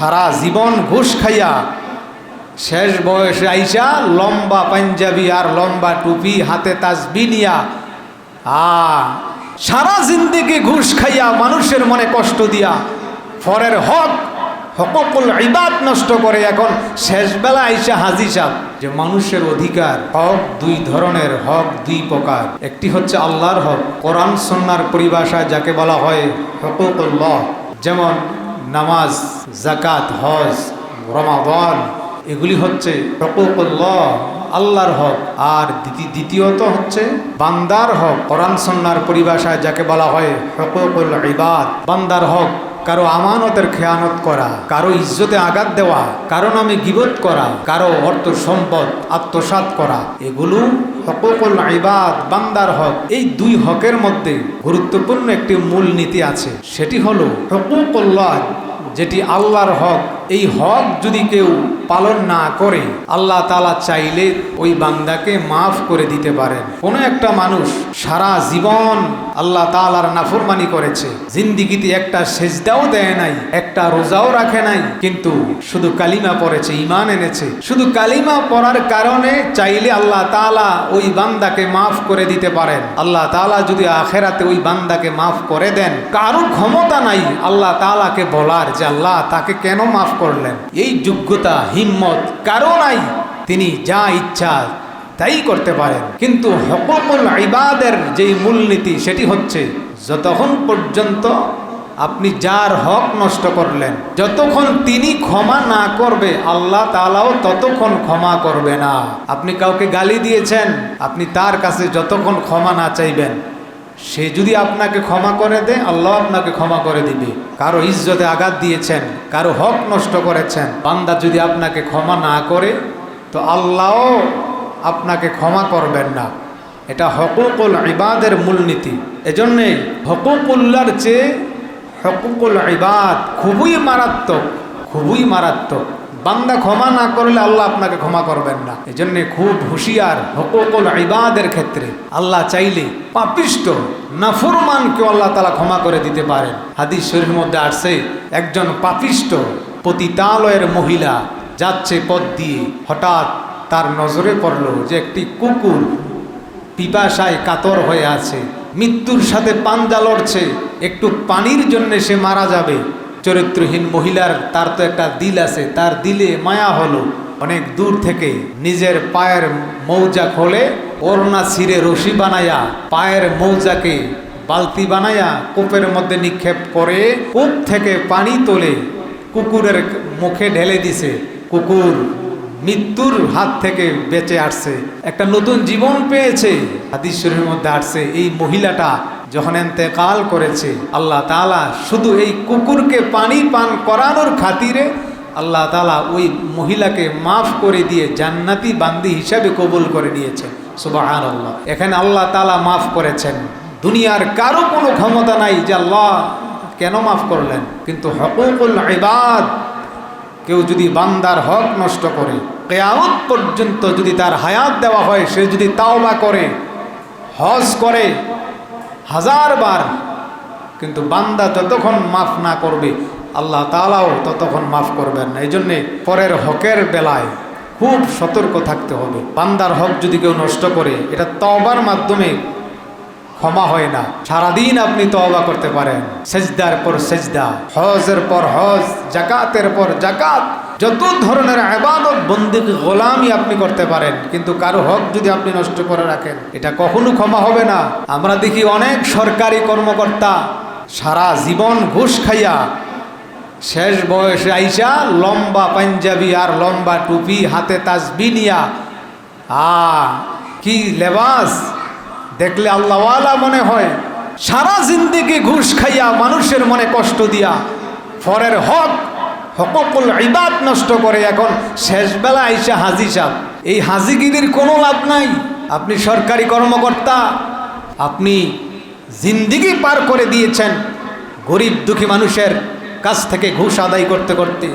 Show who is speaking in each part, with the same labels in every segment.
Speaker 1: সারা জীবন ঘুষ খাইয়া শেষ বয়সে আইসা লম্বা পাঞ্জাবি আর লম্বা টুপি, হাতে তাজবি নিয়া, আ, সারা জিন্দিগি ঘুষ খাইয়া মানুষের মনে কষ্ট দিয়া, ফরের হক হককুল ইবাদ নষ্ট করে এখন শেষবেলা আইসা হাজি সাহ যে মানুষের অধিকার, হক দুই ধরনের, হক দুই প্রকার। একটি হচ্ছে আল্লাহর হক, কোরআন সন্ন্যার পরিভাষায় যাকে বলা হয় হকুকুল্লাহ। যেমন নামাজ জাকাত হজ, রমাদান, এগুলি হচ্ছে হকুকুল্লাহ, আল্লাহর হক। আর দ্বিতি- দ্বিতীয়ত হচ্ছে বান্দার হক। কোরআন সন্ন্যার পরিভাষায় যাকে বলা হয় হকুকুল ইবাদ, বান্দার হক, কারও আমানতের খেয়ানত করা, কারও ইজ্জতে আঘাত দেওয়া, কারও নামে গিবত করা, কারও অর্থ সম্পদ, আত্মসাৎ করা, এগুলো হকুকুল ইবাদ, বান্দার হক। এই দুই হকের মধ্যে গুরুত্বপূর্ণ একটি মূল নীতি আছে। সেটি হলো হকুকুল্লাহ, যেটি আল্লাহর হক। এই হক যদি কেউ পালন না করে, আল্লাহ তালা চাইলে ওই বান্দাকে মাফ করে দিতে পারেন। কোনো একটা মানুষ সারা জীবন আল্লাহ তালার নাফরমানি করেছে। জিন্দিগিতে একটা সেজদাও দেয় নাই, একটা রোজাও রাখে নাই, কিন্তু শুধু কালিমা পড়েছে ইমান এনেছে। শুধু কালিমা পড়ার কারণে চাইলে আল্লাহ তালা ওই বান্দাকে মাফ করে দিতে পারেন। আল্লাহ তালা যদি আখেরাতে ওই বান্দাকে মাফ করে দেন, কারও ক্ষমতা নাই আল্লাহ তালাকে বলার যে আল্লাহ তাকে কেন মাফ করলেন। এই যোগ্যতা, হিম্মত কারও নাই। তিনি যা ইচ্ছা তাই করতে পারেন। কিন্তু হকুকুল ইবাদের যেই মূলনীতি, সেটি হচ্ছে যতক্ষণ পর্যন্ত আপনি যার হক নষ্ট করলেন, যতক্ষণ তিনি ক্ষমা না করবে, আল্লাহ তালাও ততক্ষণ ক্ষমা করবে না। আপনি কাউকে গালি দিয়েছেন, আপনি তার কাছে যতক্ষণ ক্ষমা না চাইবেন সে যদি আপনাকে ক্ষমা করে দেয় আল্লাহ আপনাকে ক্ষমা করে দিবে। কারও ইজ্জতে আঘাত দিয়েছেন, কারও হক নষ্ট করেছেন, বান্দা যদি আপনাকে ক্ষমা না করে, তো আল্লাহও আপনাকে ক্ষমা করবেন না। এটা হকুকুল ইবাদের মূলনীতি এজন্যে হকুকুল্লার চেয়ে হকুকুল ইবাদ খুবই মারাত্মক খুবই মারাত্মক। বান্দা ক্ষমা না করলে আল্লাহ আপনাকে ক্ষমা করবেন না। এই জন্য খুব হুঁশিয়ার হকুকুল ইবাদের ক্ষেত্রে আল্লাহ চাইলে পাপিষ্ট নাফরমানকেও আল্লাহ তালা ক্ষমা করে দিতে পারেন। হাদিস শরীর মধ্যে আসছে, একজন পাপিষ্ট পতিতালয়ের মহিলা যাচ্ছে পথ দিয়ে, হঠাৎ তার নজরে পড়ল যে একটি কুকুর পিপাসায় কাতর হয়ে আছে। মৃত্যুর সাথে পাঞ্জা লড়ছে, একটু পানির জন্য সে মারা যাবে। চরিত্রহীন মহিলার তার তো একটা দিল আছে, তার দিলে মায়া হলো। অনেক দূর থেকে নিজের পায়ের মৌজা খোলে, ওড়না ছিঁড়ে রশি বানায়া, পায়ের মৌজাকে বালতি বানায়া কূপের মধ্যে নিক্ষেপ করে, কূপ থেকে পানি তোলে, কুকুরের মুখে ঢেলে দিছে। কুকুর মৃত্যুর হাত থেকে বেঁচে আসছে। একটা নতুন জীবন পেয়েছে। হাদিস শরীরের মধ্যে আসছে, এই মহিলাটা যখন এতেকাল করেছে, আল্লাহ তালা শুধু এই কুকুরকে পানি পান করানোর খাতিরে আল্লাহ তালা ওই মহিলাকে মাফ করে দিয়ে জান্নাতি বান্দি হিসাবে কবুল করে নিয়েছেন। সুবাহান আল্লাহ এখানে আল্লাহ তালা মাফ করেছেন। দুনিয়ার কারও কোনো ক্ষমতা নাই যে আল্লাহ কেন মাফ করলেন? কিন্তু হকুকুল ইবাদ, কেউ যদি বান্দার হক নষ্ট করে, কেয়ামত পর্যন্ত যদি তার হায়াত দেওয়া হয়, সে যদি তাওবা করে, হজ করে হাজার বার। কিন্তু বান্দা যতক্ষণ মাফ না করবে, আল্লাহ তালাও ততক্ষণ মাফ করবেন না। এই জন্যে পরের হকের বেলায় খুব সতর্ক থাকতে হবে। বান্দার হক যদি কেউ নষ্ট করে, এটা তবার মাধ্যমে ক্ষমা হয় না। সারাদিন আপনি তওবা করতে পারেন। সেজদার পর সেজদা, হজের পর হজ জাকাতের পর জাকাত যত ধরনের আবাদত বন্দিক গোলামি আপনি করতে পারেন, কিন্তু কারও হক যদি আপনি নষ্ট করে রাখেন, এটা কখনো ক্ষমা হবে না। আমরা দেখি অনেক সরকারি কর্মকর্তা সারা জীবন ঘুষ খাইয়া শেষ বয়সে আইসা লম্বা পাঞ্জাবি আর লম্বা টুপি, হাতে তাজবি নিয়া, আ, কি লেবাস, দেখলে আল্লাহওয়ালা মনে হয়। সারা জিন্দিগি ঘুষ খাইয়া মানুষের মনে কষ্ট দিয়া, ফরের হক হকুকুল ইবাদ নষ্ট করে এখন শেষবেলা আইসা হাজি সাহ এই হাজিগিরির কোনো লাভ নাই। আপনি সরকারি কর্মকর্তা, আপনি জিন্দিগি পার করে দিয়েছেন গরিব দুঃখী মানুষের কাছ থেকে ঘুষ আদায় করতে করতে।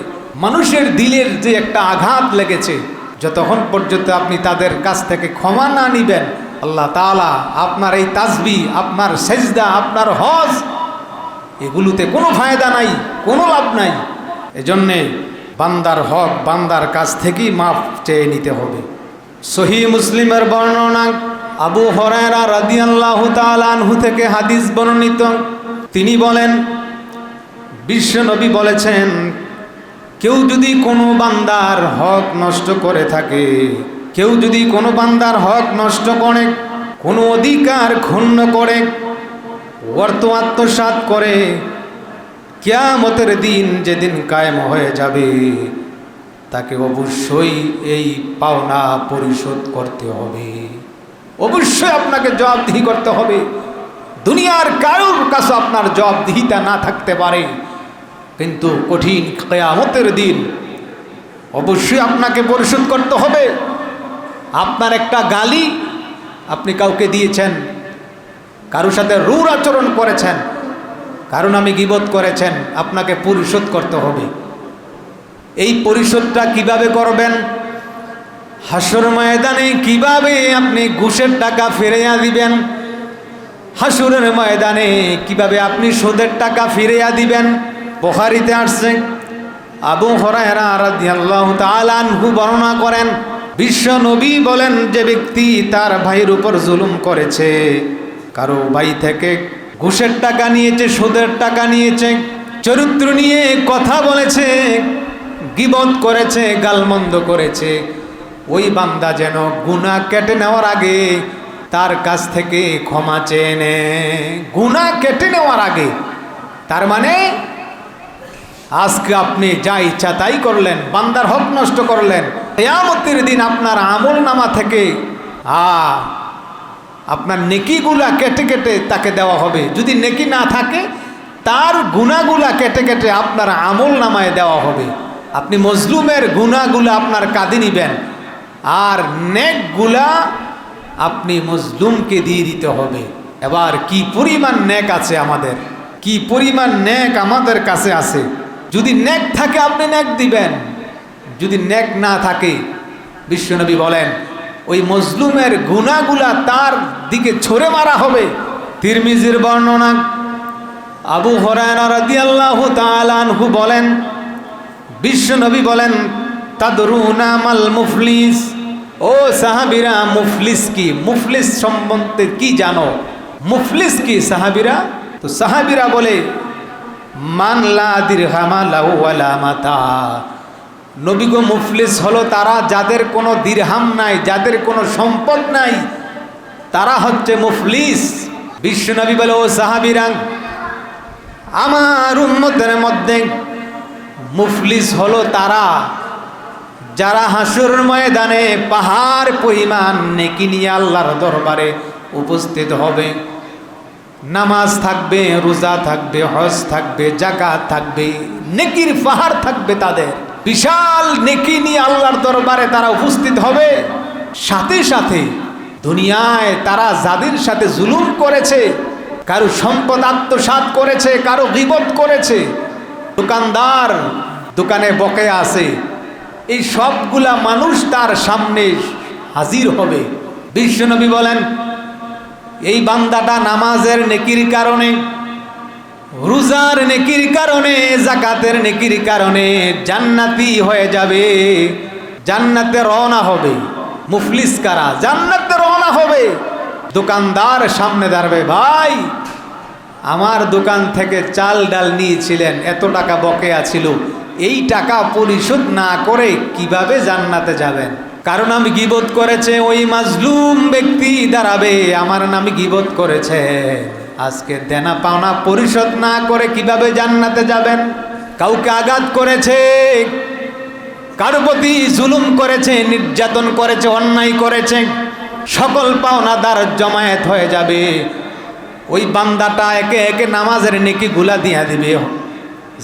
Speaker 1: মানুষের দিলের যে একটা আঘাত লেগেছে, যতক্ষণ পর্যন্ত আপনি তাদের কাছ থেকে ক্ষমা না নিবেন, আল্লাহ তালা আপনার এই তাজবি আপনার সেজদা, আপনার হজ, এগুলোতে কোনো ফায়দা নাই, কোনো লাভ নাই। এজন্যে বান্দার হক, বান্দার কাছ থেকেই মাফ চেয়ে নিতে হবে। সহি মুসলিমের বর্ণনা, আবু হরায়রা রাদিয়াল্লাহু তাআলা আনহু থেকে হাদিস বর্ণিত। তিনি বলেন, বিশ্বনবী বলেছেন, কেউ যদি কোনো বান্দার হক নষ্ট করে থাকে, কেউ যদি কোনো বান্দার হক নষ্ট করে, কোনো অধিকার ক্ষুণ্ণ করে, অর্থ আত্মসাত করে কিয়ামতের দিন যেদিন কায়েম হয়ে যাবে, তাকে অবশ্যই এই পাওনা পরিশোধ করতে হবে। অবশ্যই আপনাকে জবাবদিহি করতে হবে। দুনিয়ার কারোর কাছে আপনার জবাবদিহিতা না থাকতে পারে। কিন্তু কঠিন কেয়ামতের দিন অবশ্যই আপনাকে পরিশোধ করতে হবে। আপনার একটা গালি আপনি কাউকে দিয়েছেন কারোর সাথে রূঢ় আচরণ করেছেন কারণ আমি গিবত করেছেন, আপনাকে পরিশোধ করতে হবে। এই পরিশোধটা কীভাবে করবেন? হাসর ময়দানে কীভাবে আপনি ঘুষের টাকা ফিরিয়ে দিবেন? হাসুরের ময়দানে কীভাবে আপনি সুদের টাকা ফিরিয়ে দিবেন? বখারিতে আসছে, আবু তাআলা আনহু বর্ণনা করেন, বিশ্ব নবী বলেন যে ব্যক্তি তার ভাইয়ের উপর জুলুম করেছে, কারও ভাই থেকে ঘুষের টাকা নিয়েছে, সুদের টাকা নিয়েছে, চরিত্র নিয়ে কথা বলেছে, গিবত করেছে, গালমন্দ করেছে। ওই বান্দা যেন গুণা কেটে নেওয়ার আগে তার কাছ থেকে ক্ষমা চেয়ে নে। গুণা কেটে নেওয়ার আগে। তার মানে আজকে আপনি যা ইচ্ছা তাই করলেন, বান্দার হক নষ্ট করলেন, কেয়ামতের দিন আপনার আমল নামা থেকে, আ আপনার নেকিগুলা কেটে কেটে তাকে দেওয়া হবে। যদি নেকি না থাকে, তার গুণাগুলা কেটে কেটে আপনার আমল নামায় দেওয়া হবে। আপনি মজলুমের গুণাগুলা আপনার কাঁদে নিবেন। আর নেকগুলা আপনি মজলুমকে দিয়ে দিতে হবে। এবার কি পরিমাণ নেক আছে আমাদের? কি পরিমাণ নেক আমাদের কাছে আছে? যদি নেক থাকে, আপনি নেক দিবেন। যদি নেক না থাকে, বিশ্বনবী বলেন ওই মজলুমের গুণাগুলা তার দিকে ছড়ে মারা হবে। তিরমিজির বর্ণনা, আবু হরায়না রাদিয়াল্লাহু তাআলা আনহু বলেন বিশ্বনবী বলেন, তাদরুনা মাল মুফলিস? ও সাহাবিরা, মুফলিস কি? মুফলিস সম্বন্ধে কি জানো? মুফলিস কি সাহাবিরা? তো সাহাবিরা বলে মানলা দিরহামা লাহু ওয়ালা মাতা। নবী গো মুফলিস হলো তারা যাদের কোনো দিরহাম নাই, যাদের কোনো সম্পদ নাই। তারা হচ্ছে মুফলিস। বিশ্বনবী বলে, ও সাহাবিরাং, আমার উম্মতের মধ্যে মুফলিস হলো তারা। যারা হাসুর ময়দানে পাহাড় পরিমাণ নেকি নিয়ে আল্লাহর দরবারে উপস্থিত হবে। নামাজ থাকবে, রোজা থাকবে, হজ থাকবে, জাকাত থাকবে, নেকির পাহাড় থাকবে তাদের। বিশাল নেকি নিয়ে আল্লাহর দরবারে তারা উপস্থিত হবে। সাথে সাথে দুনিয়ায় তারা যাদের সাথে জুলুম করেছে, কারও সম্পদ আত্মসাত করেছে, কারও বিপদ করেছে, দোকানদার দোকানে বকে আছে, এই সবগুলা মানুষ তার সামনে হাজির হবে। বিশ্বনবী বলেন, এই বান্দাটা নামাজের নেকির কারণে রোজার নেকির কারণে, জাকাতের নেকির কারণে জান্নাতি হয়ে যাবে। জান্নাতে রওনা হবে। মুফলিস কারা? জান্নাতে রওনা হবে। দোকানদার সামনে দাঁড়াবে, ভাই, আমার দোকান থেকে চাল ডাল নিয়েছিলেন, এত টাকা বকেয়া ছিল, এই টাকা পরিশোধ না করে কীভাবে জান্নাতে যাবেন? কারণ আমি গিবোধ করেছে ওই মাজলুম ব্যক্তি দাঁড়াবে, আমার নামে গিবোধ করেছে। আজকে দেনা পাওনা পরিশোধ না করে কীভাবে জান্নাতে যাবেন? কাউকে আঘাত করেছে, কারও প্রতি জুলুম করেছে, নির্যাতন করেছে, অন্যায় করেছে, সকল পাওনাদার জমায়েত হয়ে যাবে। ওই বান্দাটা একে একে নামাজের নেকি গুলা দিয়া দিবে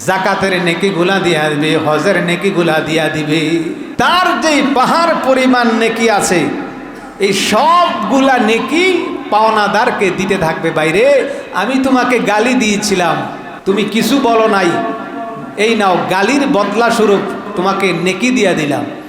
Speaker 1: জাকাতের নেকি গুলা দিয়া দিবে, হজের নেকি গুলা দিয়া দিবে। তার যে পাহাড় পরিমাণ নেকি আছে, এই সবগুলা নেকি পাওনাদারকে দিতে থাকবে বাইরে, আমি তোমাকে গালি দিয়েছিলাম। তুমি কিছু বলো নাই। এই নাও, গালির বদলা স্বরূপ তোমাকে নেকি দিয়া দিলাম।